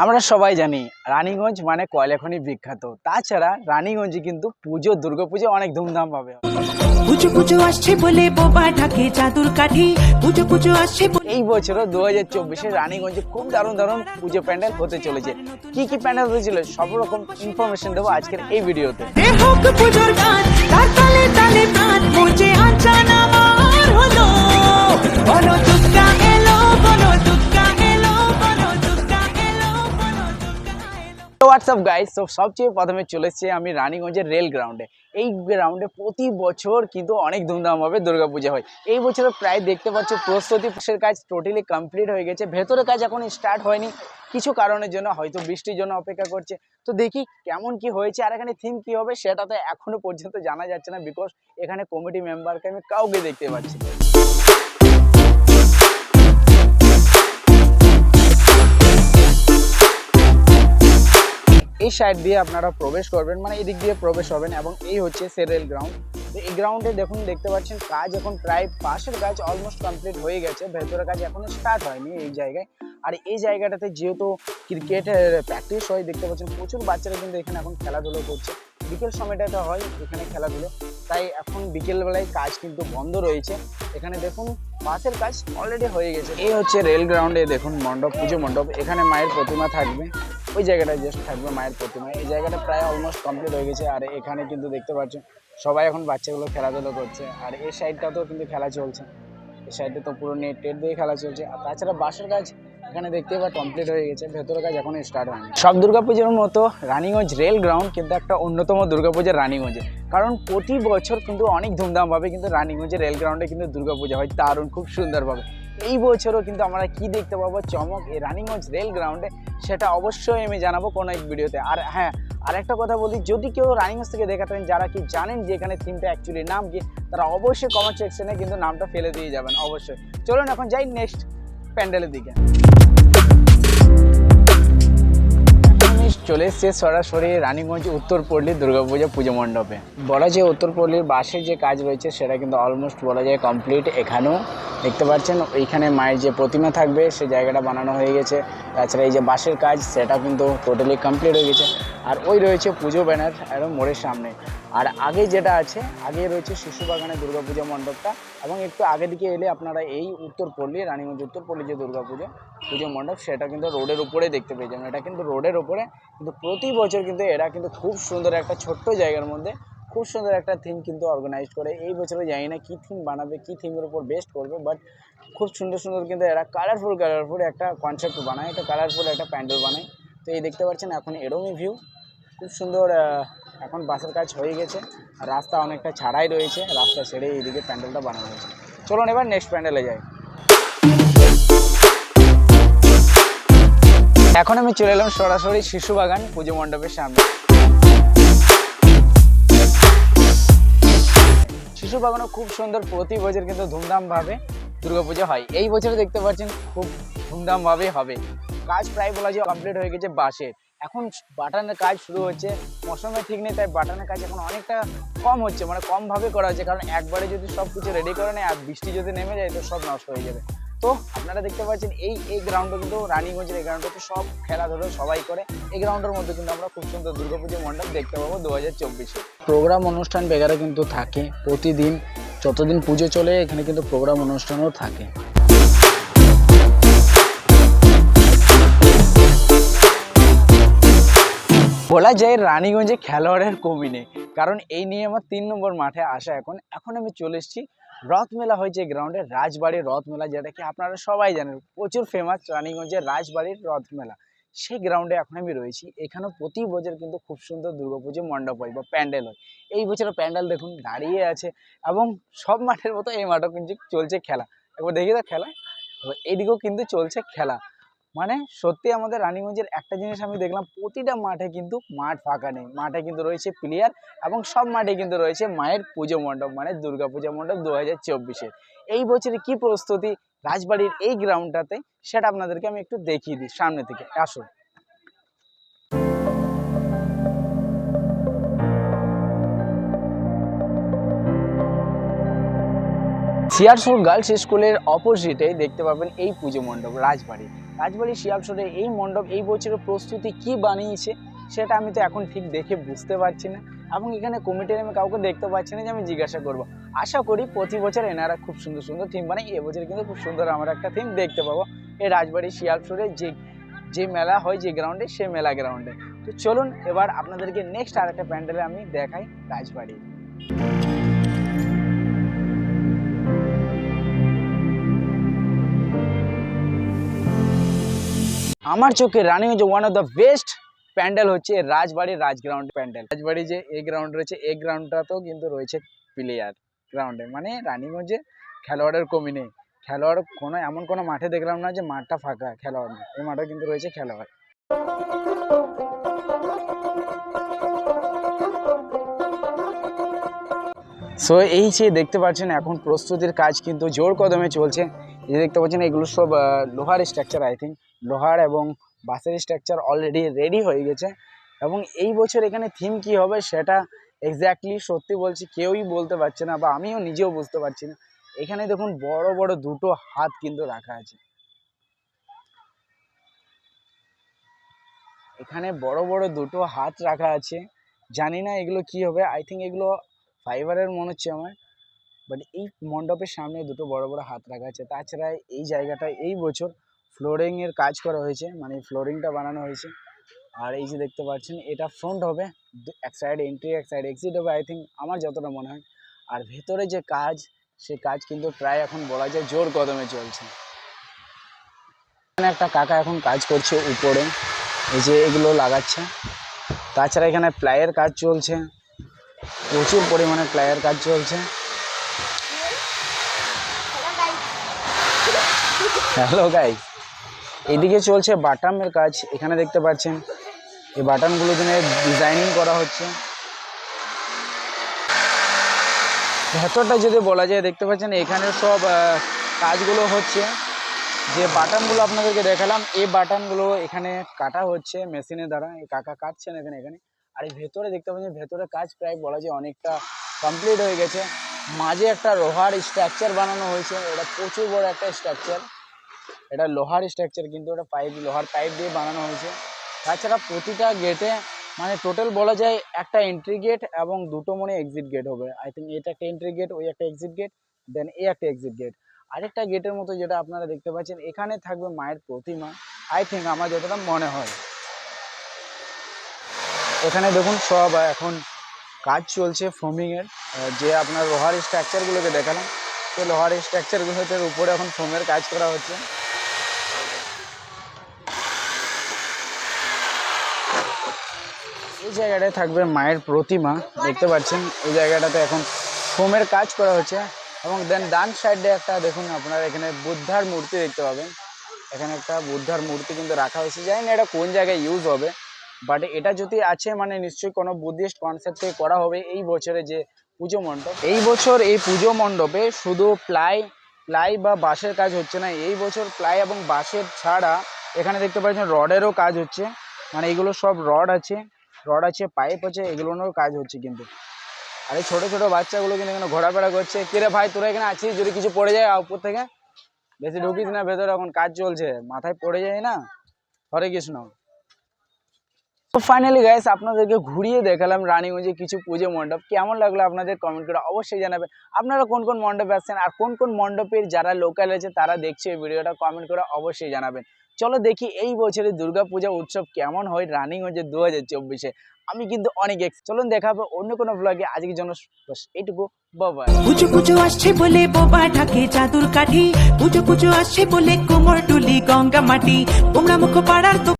আমরা সবাই জানি রানীগঞ্জ মানে কয়লাখনি বিখ্যাত। তাছাড়া রানীগঞ্জে কিন্তু পুজো দুর্গাপুজো অনেক ধুমধাম পাবে পুজো পুজো আসছে বলে বোবা ঢাকে জাদুর কাঠি। পুজো পুজো আসছে এই বছরও দু হাজার চব্বিশে রানীগঞ্জে খুব দারুণ দারুণ পুজো প্যান্ডেল হতে চলেছে। কি কি প্যান্ডেল হয়েছিল সব রকম ইনফরমেশন দেবো আজকের এই ভিডিওতে। পুজোর গান তার তালে তালে প্রাণ মজে আচানা আমার হলো হোয়াটসঅ্যাপ গাইস তো সবচেয়ে প্রথমে চলে এসেছি আমি রানীগঞ্জের রেল গ্রাউন্ডে এই গ্রাউন্ডে প্রতি বছর কিন্তু অনেক ধুমধামভাবে দুর্গাপূজা হয়। এই বছর প্রায় দেখতে পাচ্ছ, প্রস্তুতি কাজ টোটালি কমপ্লিট হয়ে গেছে। ভেতরে কাজ এখন স্টার্ট হয়নি। কিছু কারণের জন্য, হয়তো বৃষ্টির জন্য অপেক্ষা করছে। তো দেখি কেমন কি হয়েছে আর এখানে থিম কি হবে, সেটা তো এখনও পর্যন্ত জানা যাচ্ছে না বিকজ এখানে কমিটি মেম্বারকে আমি কাউকে দেখতে পাচ্ছি এই সাইড দিয়ে আপনারা প্রবেশ করবেন মানে এদিক দিয়ে প্রবেশ হবেন এবং এই হচ্ছে সেরেল গ্রাউন্ড তো এই গ্রাউন্ডে দেখুন, দেখতে পাচ্ছেন, কাজ এখন প্রায় পাশের কাজ অলমোস্ট কমপ্লিট হয়ে গেছে ভেতরের কাজ এখনও স্টার্ট হয়নি এই জায়গায়। আর এই জায়গাটাতে যেহেতু ক্রিকেটের প্র্যাকটিস হয়, দেখতে পাচ্ছেন, প্রচুর বাচ্চারা কিন্তু এখানে এখন খেলাধুলো করছে। বিকেল সময়টাতে হয় এখানে খেলাধুলো, তাই এখন বিকেলবেলায় কাজ কিন্তু বন্ধ রয়েছে। এখানে দেখুন বাসের কাজ অলরেডি হয়ে গেছে। এই হচ্ছে রেল গ্রাউন্ডে দেখুন, মণ্ডপ, পুজো মণ্ডপ, এখানে মায়ের প্রতিমা থাকবে। ওই জায়গাটা জাস্ট থাকবে মায়ের প্রতিমা। এই জায়গাটা প্রায় অলমোস্ট কমপ্লিট হয়ে গেছে। আর এখানে কিন্তু দেখতে পাচ্ছেন সবাই এখন বাচ্চাগুলো খেলাধুলো করছে। আর এই সাইডটাতেও কিন্তু খেলা চলছে। এই সাইডে তো পুরো নেট টেট দিয়ে খেলা চলছে। আর তাছাড়া বাসের কাজ এখানে দেখতে এবার কমপ্লিট হয়ে গেছে। ভেতরের কাজ এখনও স্টার্ট হয়নি। সব দুর্গাপুজোর মতো রানীগঞ্জ রেল গ্রাউন্ড কিন্তু একটা অন্যতম দুর্গাপূজা রানীগঞ্জে। কারণ প্রতি বছর কিন্তু অনেক ধুমধামভাবে কিন্তু রানীগঞ্জের রেল গ্রাউন্ডে কিন্তু দুর্গাপূজা হয়। দারুণ, খুব সুন্দরভাবে। এই বছরও কিন্তু আমরা কি দেখতে পাবো? চমক এই রানিগঞ্জ রেল গ্রাউন্ডে সেটা অবশ্যই আমি জানাব কোনো এক ভিডিওতে। আর হ্যাঁ আর একটা কথা বলি, যদি কেউ রানিংস থেকে দেখাতেন যারা কি জানেন যে এখানে থিমটা অ্যাকচুয়ালি নাম কি, তারা অবশ্যই কমেন্ট সেকশনে কিন্তু নামটা ফেলে দিয়ে যাবেন, অবশ্যই। চলুন এখন যাই নেক্সট প্যান্ডেলের দিকে। চলে এসছে সরাসরি রানীগঞ্জ উত্তরপল্লী দুর্গাপূজা পুজো মণ্ডপে। বলা যায় উত্তরপল্লীর বাসের যে কাজ রয়েছে সেটা কিন্তু অলমোস্ট বলা যায় কমপ্লিট এখানেও। দেখতে পাচ্ছেন, ওইখানে মায়ের যে প্রতিমা থাকবে, সে জায়গাটা বানানো হয়ে গেছে। তাছাড়া এই যে বাসের কাজ, সেটা কিন্তু টোটালি কমপ্লিট হয়ে গেছে। আর ওই রয়েছে পুজো ব্যানার একদম মোড়ের সামনে। আর আগে যেটা আছে, আগে রয়েছে শিশু বাগানে দুর্গাপূজা মণ্ডপটা। এবং একটু আগে দিকে এলে আপনারা এই উত্তরপল্লী, রানীগঞ্জ উত্তরপল্লী যে দুর্গাপুজো পুজো মণ্ডপ, সেটা কিন্তু রোডের উপরে দেখতে পেয়ে যাবেন। এটা কিন্তু রোডের উপরে, কিন্তু প্রতি বছর কিন্তু এরা কিন্তু খুব সুন্দর একটা ছোট্ট জায়গার মধ্যে খুব সুন্দর একটা থিম কিন্তু অর্গানাইজ করে। এই বছরে জানি না কী থিম বানাবে, কী থিমের উপর বেস্ট করবে বাট খুব সুন্দর সুন্দর কিন্তু এরা কালারফুল কালারফুল একটা কনসেপ্ট বানায়। একটা কালারফুল একটা প্যান্ডেল বানায়। তো এই দেখতে পাচ্ছেন, এখন এরমই ভিউ খুব সুন্দর এখন বাসের কাজ হয়ে গেছে। রাস্তা অনেকটা ছাড়াই রয়েছে। রাস্তা ছেড়ে এইদিকে প্যান্ডেলটা বানানো হয়েছে। চলুন এবার নেক্সট প্যান্ডেলে যাই। এখন আমি চলে এলাম সরাসরি শিশু বাগান পুজো মণ্ডপের সামনে। শিশু বাগানও খুব সুন্দর, প্রতি বছর কিন্তু ধুমধামভাবে দুর্গাপুজো হয়। এই বছর দেখতে পাচ্ছেন, খুব ধুমধামভাবে হবে। কাজ প্রায় বলা যায় কমপ্লিট হয়ে গেছে বাসের এখন বাটানের কাজ শুরু হচ্ছে, মৌসুমে ঠিক নেই, তাই বাটানের কাজ এখন অনেকটা কম হচ্ছে মানে কমভাবে করা হচ্ছে। কারণ একবারে যদি সব কিছু রেডি করে নেয় আর বৃষ্টি যদি নেমে যায়, তো সব নষ্ট হয়ে যাবে। তো আপনারা দেখতে পাচ্ছেন এই এই গ্রাউন্ডে কিন্তু রানীগঞ্জের এই গ্রাউন্ডে সব খেলাধুলো সবাই করে। এই গ্রাউন্ডের মধ্যে কিন্তু আমরা খুব সুন্দর দুর্গাপুজো মণ্ডপ দেখতে পাবো দু হাজার চব্বিশে। প্রোগ্রাম অনুষ্ঠান বেগারে কিন্তু থাকে। প্রতিদিন যতদিন পুজো চলে এখানে কিন্তু প্রোগ্রাম অনুষ্ঠানও থাকে। বলা যায় রানীগঞ্জে খেলোয়াড়ের কমি নেই। কারণ এই নিয়ে আমার তিন নম্বর মাঠে আসা এখন। এখন আমি চলে এসেছি রথ মেলা যে গ্রাউন্ডে রাজবাড়ির রথমেলা, যেটা কি আপনারা সবাই জানেন, প্রচুর ফেমাস রানীগঞ্জের রাজবাড়ির রথমেলা। সেই গ্রাউন্ডে এখন আমি রয়েছি। এখানেও প্রতি বছর কিন্তু খুব সুন্দর দুর্গাপুজো মণ্ডপ হয় বা প্যান্ডেল হয়। এই বছরের প্যান্ডেল দেখুন, দাঁড়িয়ে আছে এবং সব মাঠের মতো এই মাঠেও কিন্তু চলছে খেলা। একবার দেখি তো খেলা। এবার এইদিকেও কিন্তু চলছে খেলা। মানে সত্যি আমাদের রানীগঞ্জের একটা জিনিস আমি দেখলাম, প্রতিটা মাঠে কিন্তু মাঠ ফাঁকা নেই। মাঠে কিন্তু রয়েছে প্লেয়ার এবং সব মাঠে কিন্তু রয়েছে মায়ের পুজো মণ্ডপ মানে দুর্গা পূজা মণ্ডপ দু হাজার চব্বিশের। এই বছরে কি প্রস্তুতি রাজবাড়ির এই গ্রাউন্ডটাতে সেটা আপনাদেরকে আমি একটু দেখিয়ে দিই, সামনে থেকে। আসুন। সিয়ারসোল গার্লস স্কুলের অপোজিটে দেখতে পাবেন এই পুজো মণ্ডপ, রাজবাড়ি। রাজবাড়ি শিয়ালসরে এই মণ্ডপ, এই বছরের প্রস্তুতি কি বানিয়েছে, সেটা আমি তো এখন ঠিক দেখে বুঝতে পারছি না। এবং এখানে কমিটির আমি কাউকে দেখতে পাচ্ছি না যে আমি জিজ্ঞাসা করব। আশা করি প্রতি বছর এনারা খুব সুন্দর সুন্দর থিম বানায়। এবছর কিন্তু খুব সুন্দর আমরা একটা থিম দেখতে পাবো। এই রাজবাড়ি শিয়ালসরে যে যে মেলা হয়, যে গ্রাউন্ডে সে মেলা গ্রাউন্ডে তো চলুন এবার আপনাদেরকে নেক্সট আর একটা প্যান্ডেলে আমি দেখাই রাজবাড়ি। আমার চোখে Raniganj one of the best pandal হচ্ছে রাজবাড়ির রাজগ্রাউন্ড প্যান্ডেল। রাজবাড়ি যে এই গ্রাউন্ড রয়েছে এই গ্রাউন্ডটাতেও কিন্তু রয়েছে প্লেয়ার গ্রাউন্ডে মানে রানিগঞ্জে খেলোয়াড়ের কমি নেই। খেলোয়াড় কোনো, এমন কোনো মাঠে দেখলাম না যে মাঠটা ফাঁকা, খেলোয়াড় না এই মাঠে কিন্তু রয়েছে খেলোয়াড়। সো এই যে দেখতে পাচ্ছেন, এখন প্রস্তুতির কাজ কিন্তু জোর কদমে চলছে। যে দেখতে পাচ্ছেন, এগুলো সব লোহার স্ট্রাকচার আই থিঙ্ক লোহার এবং বাসের স্ট্রাকচার অলরেডি রেডি হয়ে গেছে। এবং এই বছর এখানে থিম কি হবে সেটা এক্স্যাক্টলি সত্যি বলছি কেউই বলতে পারছে না বা আমিও নিজেও বুঝতে পারছি না। এখানে দেখুন, বড় বড় দুটো হাত কিন্তু রাখা আছে। এখানে বড় বড় দুটো হাত রাখা আছে। জানি না এগুলো কি হবে। আই থিঙ্ক এগুলো ফাইবারের মনে হচ্ছে আমার। বাট এই মণ্ডপের সামনে দুটো বড় বড় হাত রাখা আছে। তাছাড়া এই জায়গাটায় এই বছর ফ্লোরিং এর কাজ করা হয়েছে। মানে ফ্লোরিংটা বানানো হয়েছে। আর এই যে দেখতে পাচ্ছেন, এটা ফ্রন্ট হবে। এক সাইড এন্ট্রি এক সাইড এক্সিট হবে আই থিঙ্ক আমার যতটা মনে হয়। আর ভেতরে যে কাজ, সে কাজ কিন্তু প্রায় এখন বলা যায় জোর কদমে চলছে। এখানে একটা কাকা এখন কাজ করছে উপরে। এই যে এগুলো লাগাচ্ছে। তাছাড়া এখানে প্লাইয়ের কাজ চলছে। প্রচুর পরিমাণে প্লাইয়ের কাজ চলছে। হ্যালো গাই এদিকে চলছে বাটামের কাজ। এখানে দেখতে পাচ্ছেন, এই বাটামগুলো জন্য ডিজাইনিং করা হচ্ছে। ভেতরটা যদি বলা যায়, দেখতে পাচ্ছেন, এখানে সব কাজগুলো হচ্ছে। যে বাটনগুলো আপনাদেরকে দেখালাম, এই বাটনগুলো এখানে কাটা হচ্ছে মেশিনের দ্বারা। এই কাকা কাটছেন এখানে এখানে। আর এই ভেতরে দেখতে পাচ্ছেন, ভেতরে কাজ প্রায় বলা যায় অনেকটা কমপ্লিট হয়ে গেছে। মাঝে একটা লোহার স্ট্রাকচার বানানো হয়েছে। এটা প্রচুর বড় একটা স্ট্রাকচার এটা লোহার স্ট্রাকচার কিন্তু এটা পাইপ লোহার পাইপ দিয়ে বানানো হয়েছে। তাছাড়া প্রতিটা গেটে মানে টোটাল বলা যায় একটা এন্ট্রি গেট এবং দুটো মনে এক্সিট গেট হবে। আই থিঙ্ক এটা একটা এন্ট্রি গেট ওই একটা এক্সিট গেট দেন এই একটা এক্সিট গেট আরেকটা গেটের মতো যেটা আপনারা দেখতে পাচ্ছেন, এখানে থাকবে মায়ের প্রতিমা। আই থিঙ্ক আমার যতটা মনে হয়। এখানে দেখুন সব এখন কাজ চলছে ফোমিংয়ের যে আপনার লোহার স্ট্রাকচারগুলোকে দেখালাম, সেই লোহার স্ট্রাকচারগুলোতে উপরে এখন ফোমের কাজ করা হচ্ছে। এই জায়গাটায় থাকবে মায়ের প্রতিমা, দেখতে পাচ্ছেন। এই জায়গাটাতে এখন ফোমের কাজ করা হচ্ছে এবং দেন ডান সাইডে একটা, দেখুন আপনারা এখানে বুদ্ধার মূর্তি দেখতে পাবেন। এখানে একটা বুদ্ধার মূর্তি কিন্তু রাখা হয়েছে। জানি না এটা কোন জায়গায় ইউজ হবে বাট এটা যদি আছে মানে নিশ্চয়ই কোনো বুদ্ধিস্ট কনসেপ্টে করা হবে এই বছরে যে পুজো মণ্ডপ। এই বছর এই পুজো মণ্ডপে শুধু প্লাই প্লাই বা বাঁশের কাজ হচ্ছে না, এই বছর প্লাই এবং বাঁশের ছাড়া এখানে দেখতে পাচ্ছেন রডেরও কাজ হচ্ছে। মানে এগুলো সব রড আছে। রড আছে পাইপ আছে এগুলোরও কাজ হচ্ছে কিন্তু। আর এই ছোটো ছোটো বাচ্চাগুলো কিন্তু এখানে ঘোরাফেরা করছে। কিরে ভাই, তোরা এখানে আছিস? যদি কিছু পড়ে যায়, উপর থেকে? বেশি ঢুকিস না, ভেতরে এখন কাজ চলছে। মাথায় পড়ে যায় না? হরে কৃষ্ণ। তো ফাইনালি গাইস আপনাদেরকে ঘুরিয়ে দেখালাম রানীগঞ্জে কিছু পুজো মণ্ডপ। কেমন লাগল আপনাদের কমেন্ট করে অবশ্যই জানাবেন। আপনারা কোন কোন মণ্ডপে আসছেন আর কোন কোন মণ্ডপের যারা লোকাল আছে, তারা দেখছে ভিডিওটা কমেন্ট করে অবশ্যই জানাবেন। চলো দেখি এই বছরের দুর্গাপূজা উৎসব কেমন হয় রানিং হয়েছে দু হাজার চব্বিশে। আমি কিন্তু অনেক চলুন দেখাবো অন্য কোনো ব্লগে আজকের জন্য এইটুকু বাবা পুজো পুজো আসছে বলে বাবা ঢাকে চাদুর কাঠি। পুজো পুজো আসছে বলে কোমর টুলি গঙ্গা মাটি তোমরা মুখ পাড়ার